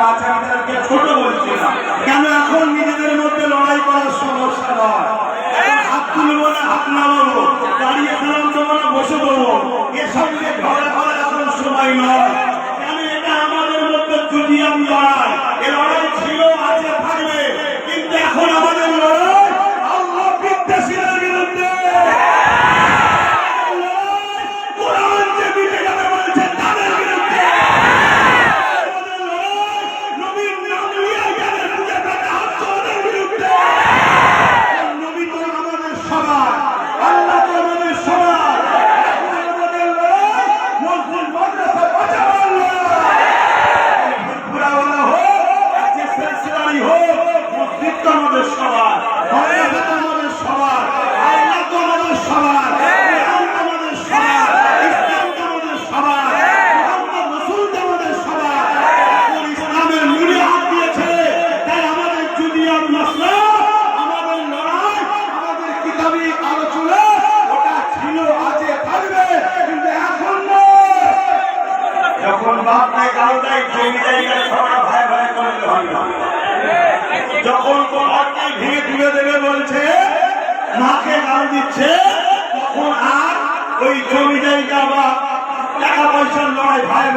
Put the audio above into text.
আচার্যকে ছোট বলছি না। কেন আমাদের সবার আমাদের সবার আল্লাহ তো আমাদের সবার ভাই ভাই করে দিচ্ছে তখন আর ওই জমি জায়গা বা টাকা পয়সার লড়াই ভাই